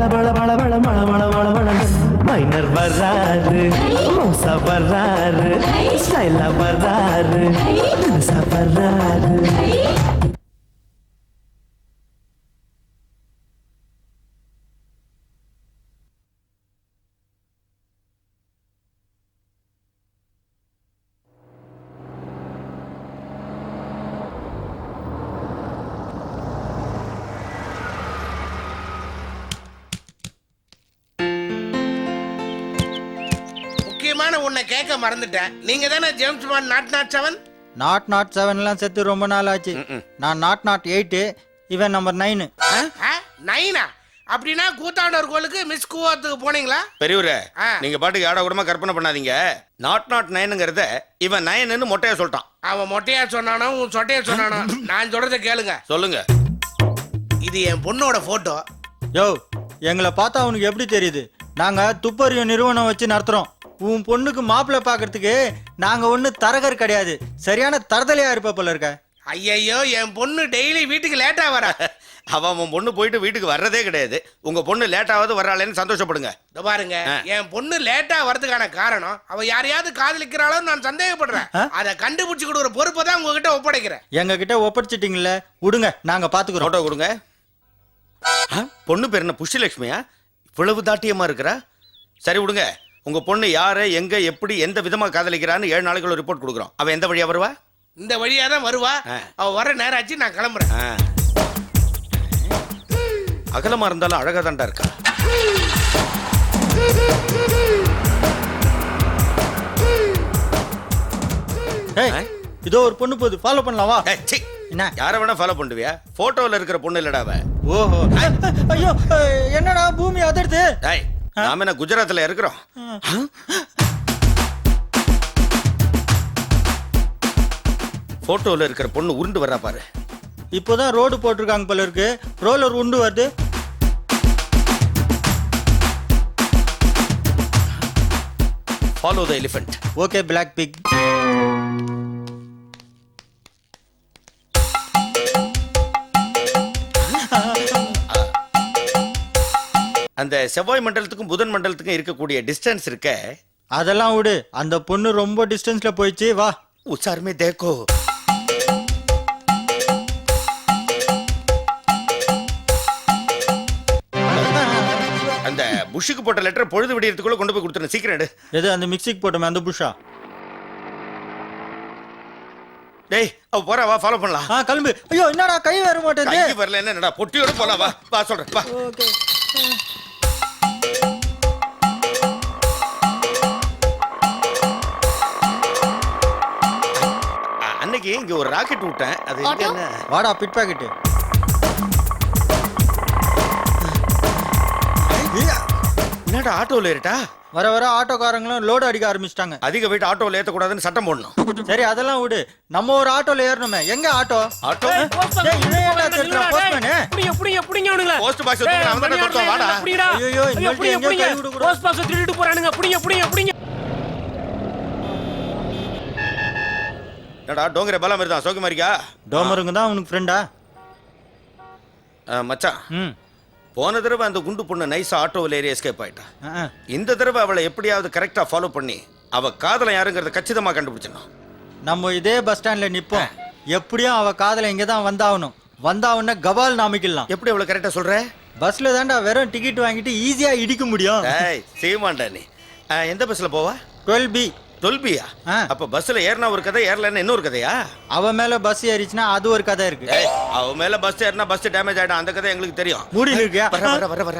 பழ பழ பழ பழ மழ மழ மழ மழ மைனர் வர்றாரு மோசா வர்றாரு ஸ்டைலா வர்றாரு தினுசா வர்றாரு முக்கியமான உன்னை கேட்க மறந்துட்டேன். நீங்க தானே James Bond naught naught seven naught naught செவன்லாம் செத்து ரொம்ப நாள் ஆச்சு. நான் நாட் நாட் எயிட்டு இவன் நம்பர் நைனு நைனா அப்படின்னா கூத்தாண்டவர் கோளுக்கு மிஸ் கூவாத்துக்கு போனீங்களா? பெரியவரே ஆ. நீங்க பாட்டுக்கு ஆட கூடமா கற்பனை பண்ணாதீங்க. நாட் நாட் நைனுங்கிறத இவன் நயன்னு மொட்டையா சொல்லிட்டான். அவன் மொட்டையா சொன்னானோ உன் சொட்டையா சொன்னானோ நான் சொல்றத கேளுங்க. சொல்லுங்க. இது என் பொண்ணோட போட்டோ யோ எங்களை பார்த்தா அவனுக்கு எப்படி தெரியுது? நாங்க துப்பறிவு நிறுவனம் வச்சு நடத்துறோம். உன் பொண்ணுக்கு மாப்பிள்ளை பார்க்கறதுக்கு நாங்க ஒண்ணு தரகர் கிடையாது. சரியான தரதலையா இருப்ப போல இருக்க. ஐயையோ என் பொண்ணு டெய்லி வீட்டுக்கு லேட்டா வர. அவன் அவன் பொண்ணு போயிட்டு வீட்டுக்கு வர்றதே கிடையாது. உங்க பொண்ணு லேட்டாவது வர்றாளேன்னு சந்தோஷப்படுங்க. இதோ பாருங்க. என் பொண்ணு லேட்டா வரதுக்கான காரணம் அவ யாரையாவது காதலிக்கிறாளோ நான் சந்தேகப்படுறேன்? அதை கண்டுபிடிச்சு கொடுக்குற பொறுப்பை தான் உங்ககிட்ட ஒப்படைக்கிறேன். எங்க கிட்ட ஒப்படைச்சிட்டீங்கல்ல விடுங்க நாங்க பாத்துக்கிறோம். போட்டோ கொடுங்க. பொண்ணு பேர் என்ன புஷ்யலட்சுமியா? இவ்வளவு தாட்டியமா இருக்கிறா? சரி விடுங்க. உங்க பொண்ணு யாரை எங்க எப்படி எந்த விதமா காதலிக்கிறான்னு ஏழு நாளைக்கு ஒரு ரிப்போர்ட் கொடுக்குறோம். அவன் எந்த வழியா வருவா? இந்த வழியா தான் வருவா. ஆ. அவ வர நேரம் ஆச்சு நான் கிளம்புறேன். ஆ. அகலமா இருந்தாலும் அழகா தாண்டா இருக்கா? இதோ ஒரு பொண்ணு போகுது. ஃபாலோ பண்ணலாம். என்ன? யார வேணா ஃபாலோ பண்ணுவியா? போட்டோல இருக்கிற பொண்ணு இல்லடா அவ. ஓஹோ. ஐயோ என்னடா பூமி அதிர்து? டேய் நாம என்ன குஜராத்ல இருக்கிறோம்? போட்டோல இருக்கிற பொண்ணு உருண்டு வர்றா பாரு. இப்போதான் ரோடு போட்டிருக்காங்க போல இருக்கு. ரோலர் உண்டு வருது. Follow the elephant okay black pig அந்த செவ்வாய் மண்டலத்துக்கும் புதன் மண்டலத்துக்கும் இருக்கக்கூடிய டிஸ்டன்ஸ் இருக்க அதெல்லாம் விடு. அந்த பொண்ணு ரொம்ப டிஸ்டன்ஸ்ல போயிடுச்சு. வா. உச்சாருமே தேக்கோ. அந்த புஷ்ஷுக்கு போட்ட லெட்டர் பொழுது விடியறதுக்குள்ள கொண்டு போய் கொடுத்துரு சீக்கிரம் எடு. எது அந்த மிக்சிக்கு போட்டோமே அந்த புஷா டேய் அவ போறா வா ஃபாலோ பண்ணலாம். ஆ கிளம்பு. ஐயோ என்னடா கை வர மாட்டேங்குது. கைக்கு வரல என்னடா பொட்டியோட போலாம் வா வா சொல்றேன் வா. ஓகே. அன்னைக்கு இங்க ஒரு ராக்கெட் விட்டேன். அது ஆட்டோ? என்ன வாடா பிட் பாக்கெட்டு என்னடா ஆட்டோல ஏறிட்டா? வர வர ஆட்டோக்காரங்களும் லோடு அடிக்க ஆரம்பிச்சிட்டாங்க. அதிக வெயிட் ஆட்டோல ஏத்தக்கூடாதுன்னு சட்டம் போடணும். சரி அதெல்லாம் விடு. நம்ம ஒரு ஆட்டோல ஏறணுமே. எங்க ஆட்டோ? ஆட்டோ? டேய், இவன் ஏன்டா திருடுறான், postman? புடிங்க புடிங்க புடிங்க அவனுங்கள. போஸ்ட் பாக்ஸ் அவன் தான் வாடா. புடிங்கடா. ஐயையோ, இந்த ஐயோ வாட்டி புடிங்க திருடிட்டு போறானுங்க. புடிங்க புடிங்க புடிங்க. என்னடா டோங்கரே பலம் இருந்தான் சௌக்கியமா இருக்கியா? டோமருங்க தான் அவனுக்கு ஃப்ரெண்டா ஆ, மச்சான் ம். போன தடவை அந்த குண்டு பொண்ணு நைஸா ஆட்டோவில் ஏறி எஸ்கேப் ஆயிட்டா. இந்த தடவை அவளை எப்படியாவது கரெக்டா ஃபாலோ பண்ணி அவ காதலை யாருங்கிறத கச்சிதமா கண்டுபிடிச்சிடணும். நம்ம இதே பஸ் ஸ்டாண்ட்ல நிப்போம். எப்படியும் அவ காதல இங்க தான் வந்தாகணும். வந்தாவுன்னா கபால் நாமிக்கலாம். எப்படி அவளை கரெக்டா சொல்ற? பஸ்ல தான்டா வெறும் டிக்கெட் வாங்கிட்டு ஈஸியா இடிக்க முடியும். சீமாண்டா நீ. எந்த பஸ்ல போவா? டுவெல் பி தொல்பியா? ஆ. அப்ப பஸ்ல ஏறினா ஒரு கதை ஏறலன்னா இன்னொரு கதையா? அவ மேல பஸ் ஏறிச்சுன்னா அது ஒரு கதை இருக்கு. ஏய் அவ மேல பஸ் ஏறினா பஸ் டேமேஜ் ஆயிடும். அந்த கதை எங்களுக்கு தெரியும். மூடி இருக்கியா வர வர வர வர.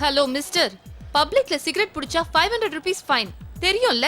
ஹலோ மிஸ்டர் பப்ளிக்ல சிகரெட் புடிச்சா ஃபைவ் ஹண்ட்ரட் ருபீஸ் ஃபைன் தெரியும்ல?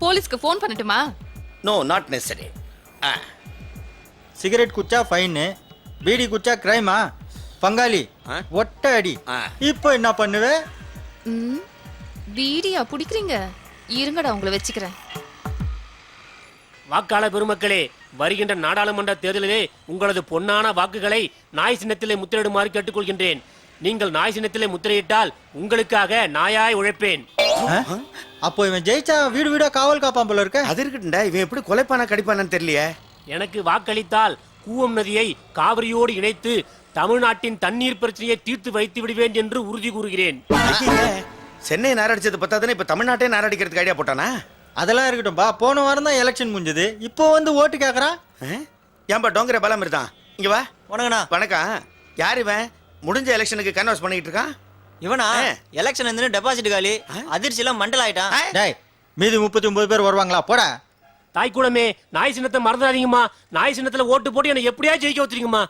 போலீஸ்க்கு ஃபோன் பண்ணட்டுமா? நோ நாட் நெசரி ஆ. சிகரெட் குச்சா ஃபைனு. பீடி குச்சா கிரைமா பங்காளி ஆ? ஒட்ட அடி. ஆ. இப்போ என்ன பண்ணுவே? ம். பீடியா பிடிக்கிறீங்க. இருங்கடா உங்களை வச்சுக்கிறேன். வாக்காளர் பெருமக்களே வருகின்ற நாடாளுமன்ற தேர்தலிலே உங்களது பொன்னான வாக்குகளை நாய் சின்னத்திலே முத்திரையிடுமாறு கேட்டுக்கொள்கின்றேன். நீங்கள் நாய் சின்னத்திலே முத்திரையிட்டால் உங்களுக்காக நாயாய் உழைப்பேன்? அப்போ இவன் ஜெயிச்சா வீடு வீடா காவல் காப்பான் போல இருக்க? அது இருக்கட்டும்டா இவன் எப்படி கொலைப்பானா கடிப்பானான்னு தெரியலையே. எனக்கு வாக்களித்தால் கூவம் நதியை காவிரியோடு இணைத்து தமிழ்நாட்டின் தண்ணீர் பிரச்சனையை தீர்த்து வைத்து விடுவேன் என்று உறுதி கூறுகிறேன். சென்னை நாரடிச்சது பத்தாதுன்னு இப்ப தமிழ்நாட்டே நாரடிக்கிறதுக்கு ஐடியா போட்டானா? அதெல்லாம் இருக்கட்டும்பா போன வாரம் தான் எலெக்ஷன் முடிஞ்சது. இப்போ வந்து ஓட்டு கேக்குறான் ஆ? ஏன்பா டோங்கர பலம் இருந்தான். இங்க வா. வணக்கண்ணா வணக்கம். யார் இவன்? முடிஞ்ச எலெக்ஷனுக்கு கன்வர்ஸ் பண்ணிட்டு இருக்கான்? இவனா. எலெக்ஷன் வந்து டெபாசிட் காலி. அதிர்ச்சியில மண்டல் ஆயிட்டான்? டேய் மீதி முப்பத்தி ஒன்பது பேர் வருவாங்களா? போடா. தாய்க்குளமே நாய் சின்னத்தை மறந்துடாதீங்கம்மா. நாய் சின்னத்துல ஓட்டு போட்டு என்னை எப்படியா ஜெயிக்க வச்சிருங்கம்மா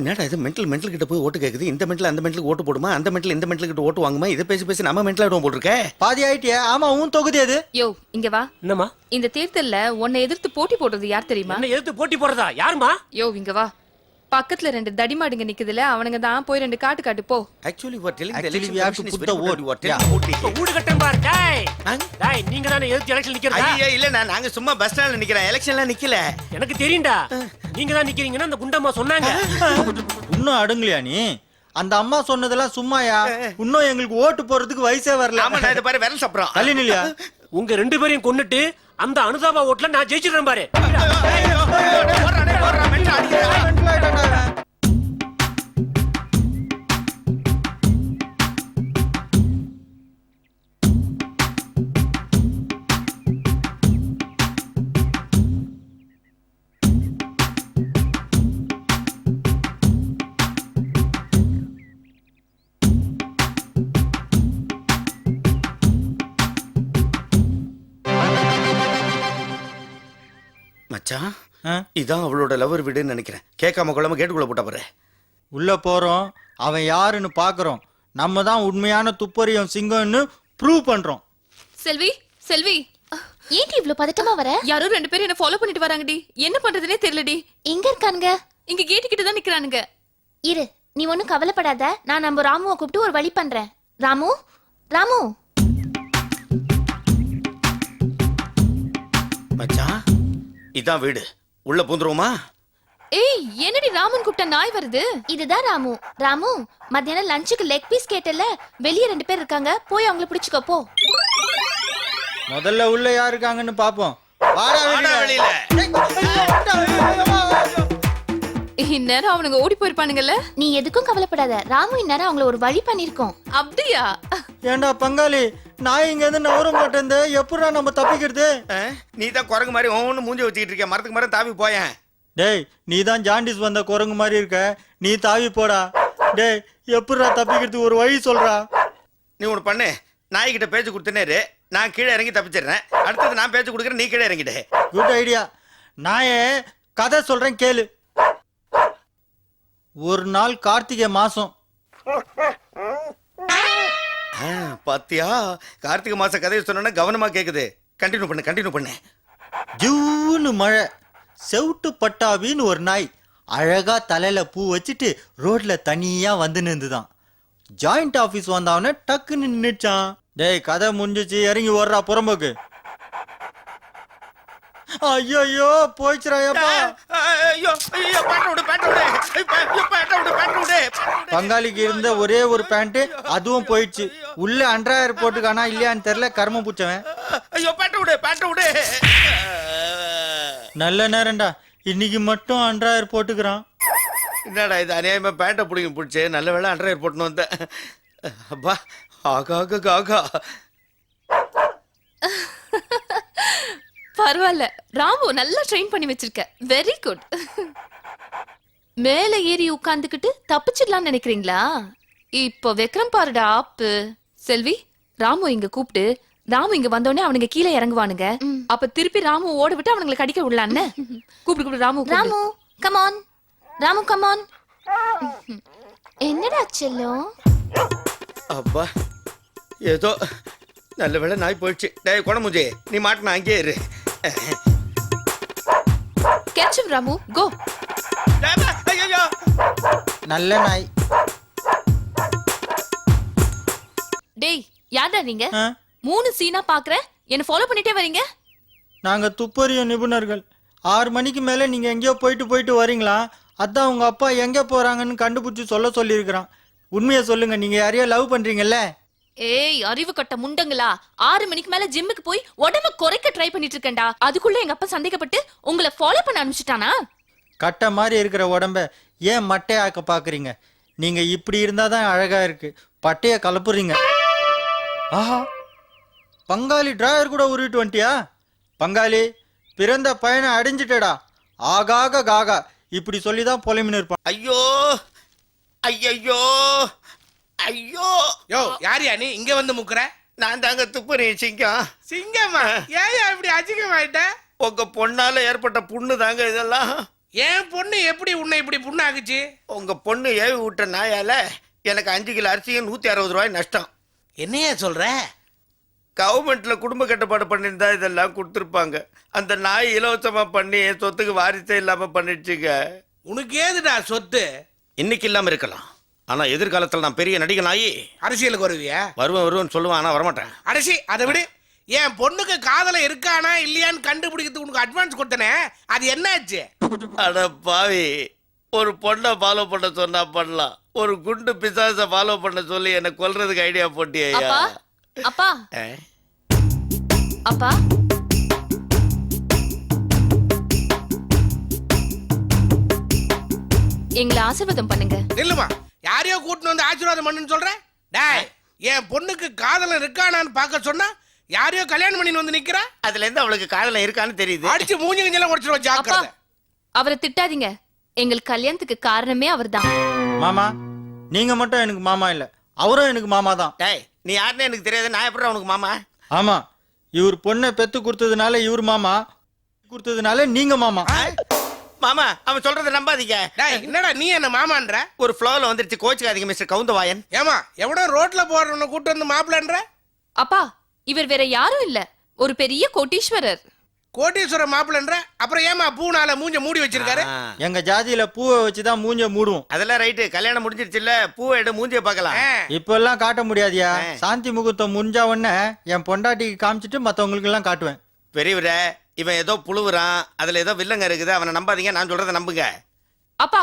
என்னடா இது? மென்டல் மென்டல் கிட்ட போய் ஓட்டு கேக்குது. இந்த மென்டல் அந்த மென்டலுக்கு ஓட்டு போடுமா? அந்த மென்டல் இந்த மென்டல் கிட்ட ஓட்டு வாங்குமா? இதை பேசி பேசி நம்ம மென்டல் ஆயிடுவோம் போட்டிருக்கே பாதி ஆயிட்டியா. ஆமா உன் தொகுதி அது. யோ இங்க வா. என்னம்மா? இந்த தேர்தல்ல உன்னை எதிர்த்து போட்டி போடுறது யார் தெரியுமா? என்ன எதிர்த்து போட்டி போடுறதா? யாருமா யோ இங்க வா. பக்கத்துல ரெண்டு தடிமாடுங்க நிக்குதுல அவனுங்க தான் போய் ரெண்டு காட்டு காட்டு போ. Actually are telling the Actually, election we have to commission is put very the good vote. You are Yeah. Telling வீடு கட்டம் பாரு டேய்? டேய் நீங்க தானே எதிர்த்து எலெக்ஷன் நிக்கிறதா ஐயா இல்ல நான் நாங்க சும்மா பஸ் ஸ்டாண்ட்ல நிக்கிறேன். எலெக்ஷன்ல நிக்கல. எனக்கு தெரியும்டா. நீங்க தான் நிக்கிறீங்கன்னு அந்த குண்டம்மா சொன்னாங்க. இன்னும் அடுங்கலையா நீ? அந்த அம்மா சொன்னதெல்லாம் சும்மாயா? இன்னும் எங்களுக்கு ஓட்டு போறதுக்கு வயசே வரல. ஆமா நான் இதை பாரு விரல் சாப்பிடுறோம். தள்ளி நில்லையா? உங்க ரெண்டு பேரையும் கொன்னுட்டு அந்த அனுதாபா ஓட்டுல நான் ஜெயிச்சிடுறேன் பாரு. அடிக்கிறேன் மச்சான்? இதான் அவளோட லவர் வீடுன்னு நினைக்கிறேன். கேட்காம கொள்ளாம கேட்டுக்குள்ள போட்டா பாரு. உள்ள போறோம். அவன் யாருன்னு பாக்குறோம். நம்ம தான் உண்மையான துப்பறியும் சிங்கம்னு ப்ரூவ் பண்றோம். செல்வி செல்வி. ஏன்டி இவ்ளோ பதட்டமா வர? யாரோ ரெண்டு பேரும் என்ன ஃபாலோ பண்ணிட்டு வராங்கடி. என்ன பண்றதுனே தெரியலடி. எங்க இருக்கானுங்க? இங்க கேட்டு கிட்ட தான் நிக்கிறானுங்க. இரு நீ ஒண்ணும் கவலைப்படாத. நான் நம்ம ராமுவை கூப்பிட்டு ஒரு வழி பண்றேன். ராமு? ராமு? இதான் வீடு. உள்ள பூந்துருவோமா? ஏய் என்னடி ராமன் கூப்பிட்ட நாய் வருது? இதுதான் ராமு. ராமு மத்தியானம் லஞ்சுக்கு லெக் பீஸ் கேட்டல வெளியே ரெண்டு பேர் இருக்காங்க. போய் அவங்கள பிடிச்சுக்கோ போ. முதல்ல உள்ள யார் இருக்காங்கன்னு பாப்போம். வாடா. வெளியில. இந்நேரம் அவனுங்க ஓடி போயிருப்பானுங்கல்ல? நீ எதுக்கும் கவலைப்படாத. ராமு இந்நேரம் அவங்கள ஒரு வழி பண்ணிருக்கோம் அப்படியா? ஏண்டா பங்காளி நான் இங்க இருந்து நவர மாட்டேன் எப்படா நம்ம தப்பிக்கிறது? நீ தான் குரங்கு மாதிரி ஒவ்வொன்று மூஞ்சி வச்சுக்கிட்டு இருக்க. மரத்துக்கு மரம் தாவி போயேன். டேய் நீ தான் ஜாண்டிஸ் வந்த குரங்கு மாதிரி இருக்க. நீ தாவி போடா. டேய் எப்படிடா தப்பிக்கிறதுக்கு ஒரு வழி சொல்றா? நீ ஒன்று பண்ணு. நாய்கிட்ட பேச்சு கொடுத்தனேரு நான் கீழே இறங்கி தப்பிச்சிடுறேன். அடுத்தது நான் பேச்சு கொடுக்குறேன். நீ கீழே இறங்கிடு. குட் ஐடியா நான் கதை சொல்றேன் கேளு. ஒரு நாள் கார்த்திகை மாசம். பாத்தியா? கார்த்திகை மாச கதையை சொன்னா கவனமா கேக்குது. கண்டினியூ பண்ணு கண்டினியூ பண்ணு. ஜூன்னு மழை செவுட்டு பட்டாவின்னு ஒரு நாய் அழகா தலையில பூ வச்சுட்டு ரோட்ல தனியா வந்து நின்றுதான். ஜாயிண்ட் ஆபீஸ் வந்தவன டக்குன்னு நின்னுச்சான் டேய் கதை முடிஞ்சிச்சு இறங்கி ஓடுறா புறம்போக்கு. ஐயோ ஆ, ஐயோ ஐயோ விடு விடு. விடு விடு. பங்காளிக்கு இருந்த ஒரே ஒரு பேண்ட் அதுவும் போயிடுச்சு. உள்ள அன்றாயிரம் போட்டுக்கானா இல்லையான்னு தெரியல கர்ம பூச்சவன். ஐயோ பேட்ட விடு நல்ல நேரம்டா. இன்னைக்கு மட்டும் அன்றாயிரம் போட்டுக்கிறான். என்னடா இது அநியாயமா பேட்டை பிடிங்க பிடிச்சி. நல்ல வேலை அண்டர் போட்டணும் வந்தேன். அப்பா ஆகா ஆகா ஆகா. பரவாயில்ல. ராமு நல்லா ட்ரெயின் பண்ணி வச்சிருக்க. வெரி குட் மேல ஏறி உட்கார்ந்துகிட்டு தப்பிச்சிடலாம்னு நினைக்கிறீங்களா? இப்போ வெக்ரம் பாருடா ஆப்பு. செல்வி ராமு இங்க கூப்பிட்டு ராமு இங்க வந்தோடனே அவனுங்க கீழே இறங்குவானுங்க. அப்ப திருப்பி ராமு ஓட விட்டு அவனுங்களை கடிக்க விடலான்னு கூப்பிடு கூப்பிடு Ramu. Ramu come on Ramu come on என்னடா செல்லம்? அப்பா ஏதோ நல்ல வேளை நாய் போயிடுச்சு. டேய் குணமுஜி நீ மாட்டின அங்கேயே இரு. Catch Ramu go. நல்ல நாய். டேய் யாரா நீங்க? ஆ? மூணு சீனா பாக்குற? என்ன ஃபாலோ பண்ணிட்டே வரீங்க? நாங்க துப்பறிய நிபுணர்கள். ஆறு மணிக்கு மேல நீங்க எங்கேயோ போயிட்டு போயிட்டு வரீங்களா? அதான் உங்க அப்பா எங்க போறாங்கன்னு கண்டுபிடிச்சு சொல்ல சொல்லியிருக்கிறான். உண்மையை சொல்லுங்க நீங்க யாரையோ லவ் பண்றீங்கல்ல? ஏய் அறிவு கட்ட முண்டங்களா? ஆறு மணிக்கு மேல ஜிம்முக்கு போய் உடம்ப குறைக்க ட்ரை பண்ணிட்டு இருக்கேன்டா அதுக்குள்ள எங்க அப்பா சந்தேகப்பட்டு உங்களை ஃபாலோ பண்ண அனுப்பிச்சிட்டானா கட்ட மாதிரி இருக்கிற உடம்ப ஏன் மட்டையாக்க பாக்குறீங்க? நீங்க இப்படி இருந்தாதான் அழகா இருக்கு. பட்டைய கலப்புறீங்க. ஆஹா. பங்காளி டிராயர் கூட உருவிட்டு வந்துட்டியா? பங்காளி பிறந்த பையனை அடிஞ்சிட்டடா. ஆகாக காகா. இப்படி சொல்லி தான் புலமின்னு இருப்பான். ஐயோ. ஐயையோ. ஐயோ! யோ யாரியா நீ? இங்க வந்து முக்குற? நான் தாங்க துப்புறி சிங்கம். சிங்கம்மா? ஏயா இப்படி அசிங்கமாயிட்ட? உங்க பொண்ணால ஏற்பட்ட புண்ணு தாங்க இதெல்லாம். என் பொண்ணு எப்படி உன்னை இப்படி புண்ணாக்குச்சு? உங்க பொண்ணு ஏவி விட்ட நாயால எனக்கு அஞ்சு கிலோ அரிசியும் நூத்தி அறுபது ரூபாய் நஷ்டம். என்னையா சொல்ற? கவர்மெண்ட்ல குடும்ப கட்டுப்பாடு பண்ணியிருந்தா இதெல்லாம் கொடுத்துருப்பாங்க. அந்த நாய் இலவசமா பண்ணி என் சொத்துக்கு வாரிசே இல்லாம பண்ணிடுச்சுங்க. உனக்கு ஏதுடா சொத்து? இன்னைக்கு இல்லாம இருக்கலாம். ஆனா எதிர்காலத்துல நான் பெரிய நடிகன் ஆகி அரசியலுக்கு வருவியா? வருவேன் வருவேன் சொல்லுவேன் ஆனா வரமாட்டேன். அரிசி அதை விடு. என் பொண்ணுக்கு காதல இருக்கானா இல்லையான்னு கண்டுபிடிக்கிறதுக்கு உனக்கு அட்வான்ஸ் கொடுத்தனே? அது என்னாச்சு அட பாவி ஒரு பொண்ணை ஃபாலோ பண்ண சொன்னா பண்ணலாம். ஒரு குண்டு பிசாச ஃபாலோ பண்ண சொல்லி என்ன கொல்றதுக்கு ஐடியா போட்டியா அப்பா அப்பா. அப்பா. எங்களை ஆசீர்வாதம் பண்ணுங்க. நில்லுமா? யாரையோ கூட்டின்னு வந்து ஆசீர்வாதம் பண்ணுன்னு சொல்ற? டேய் என் பொண்ணுக்கு காதலன் இருக்கானான்னு பார்க்க சொன்னா யாரையோ கல்யாணம் பண்ணின்னு வந்து நிக்கிறா? அதுல இருந்து அவளுக்கு காதல இருக்கான்னு தெரியுது. அடிச்சு மூஞ்சி கிஞ்செல்லாம் உடச்சிருவா அப்பா ஜாக்கிரதை. அவரை திட்டாதீங்க. எங்கள் கல்யாணத்துக்கு காரணமே அவர்தான். மாமா நீங்க மட்டும் எனக்கு மாமா இல்ல அவரும் எனக்கு மாமா தான். டேய் நீ யாருன்னு எனக்கு தெரியாது நான் எப்படி உனக்கு மாமா? ஆமா இவர் பொண்ணை பெத்து கொடுத்ததுனால இவர் மாமா கொடுத்ததுனால நீங்க மாமா? மாமா அவன் சொல்றதை நம்பாதீங்க. டேய் என்னடா நீ என்ன மாமான்ற? ஒரு ஃப்ளோல வந்துருச்சு கோச்சுக்காதீங்க மிஸ்டர் கவுந்தவாயன். ஏமா எவனோ ரோட்ல போடுறவனை கூட்டு வந்து மாப்பிள்ளன்ற? அப்பா இவர் வேற யாரும் இல்ல. ஒரு பெரிய கோட்டீஸ்வரர். கோட்டீஸ்வர மாப்பிள்ளன்ற? அப்புறம் ஏமா பூனால மூஞ்ச மூடி வச்சிருக்காரு. எங்க ஜாதியில பூவை வச்சுதான் மூஞ்ச மூடுவோம். அதெல்லாம் ரைட்டு கல்யாணம் முடிஞ்சிருச்சுல்ல பூவை எடு மூஞ்சிய பார்க்கலாம். ஆ, இப்பெல்லாம் காட்ட முடியாதியா. சாந்தி முகூர்த்தம் முடிஞ்ச உடனே என் பொண்டாட்டிக்கு காமிச்சிட்டு மத்தவங்களுக்கு எல்லாம் காட்டுவேன். பெரியவரே இவன் ஏதோ புழுவுறான் அதுல ஏதோ வில்லங்க இருக்குது அவனை நம்பாதீங்க நான் சொல்றதை நம்புங்க. அப்பா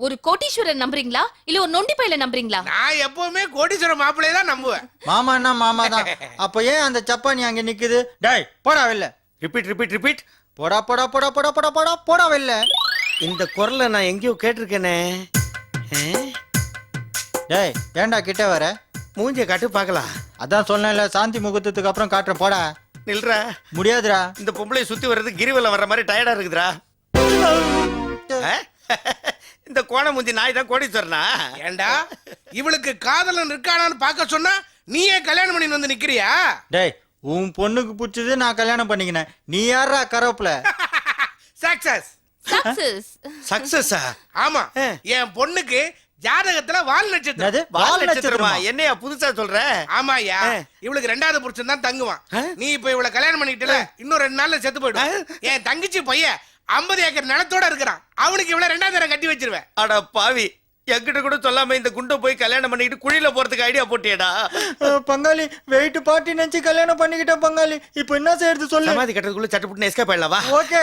ஒரு கோட்டீஸ்வரர் நம்புறீங்களா? இல்ல ஒரு நொண்டி பையில நம்புறீங்களா? நான் எப்பவுமே கோட்டீஸ்வர மாப்பிள்ளைய தான் நம்புவேன். மாமான்னா மாமா தான். அப்ப ஏன் அந்த சப்பானி அங்க நிக்குது? டேய் போடா வெளில ரிப்பீட் ரிப்பீட் ரிப்பீட் போடா போடா போடா போடா போடா போடா போடா வெளில இந்த குரலை நான் எங்கேயோ கேட்டிருக்கேனே? டேய் ஏன்டா கிட்ட வர? மூஞ்சிய காட்டு பார்க்கலாம். அதான் சொன்னேன்ல சாந்தி முகூர்த்தத்துக்கு அப்புறம் காட்டுறேன் போடா. நில்றா. முடியாதுடா. இந்த பொம்பளை சுத்தி வர்றது கிரிவலம் வர்ற மாதிரி டயர்டா இருக்குதுடா? இந்த கோண மூஞ்சி நாய் தான் கோடீஸ்வரனா? ஏண்டா? இவளுக்கு காதலன் இருக்கானான்னு பார்க்க சொன்னா நீயே கல்யாணம் பண்ணின்னு வந்து நிக்கிறியா? டேய் உன் பொண்ணுக்கு பிடிச்சது நான் கல்யாணம் பண்ணிக்கினேன். நீ யாரா கருவேப்பில? சக்சஸ் சக்சஸ் சக்சஸா ஆமா. என் பொண்ணுக்கு ஜாதகத்துல வால் நட்சத்திரம். வால் நட்சத்திரமா? என்னையா புதுசா சொல்ற? ஆமாயா இவளுக்கு ரெண்டாவது புருஷன் தான் தங்குவான். நீ இப்ப இவள கல்யாணம் பண்ணிட்டல இன்னும் ரெண்டு நாள்ல செத்து போயிடும். என் தங்கச்சி பையன் 50 ஏக்கர் நிலத்தோட இருக்கிறான். அவனுக்கு இவள ரெண்டாவது தரம் கட்டி வச்சிருவேன். அட பாவி என்கிட்ட கூட சொல்லாம இந்த குண்டை போய் கல்யாணம் பண்ணிக்கிட்டு குழியில போறதுக்கு ஐடியா போட்டியடா. பங்காளி வெயிட் பாட்டி நினைச்சு கல்யாணம் பண்ணிக்கிட்டேன் பங்காளி. இப்போ என்ன செய்யறது சொல்லு. சமாதி கட்டுறதுக்குள்ள சட்டுப்புட்டு எஸ்கேப் ஆயிடலாம் வா. ஓகே.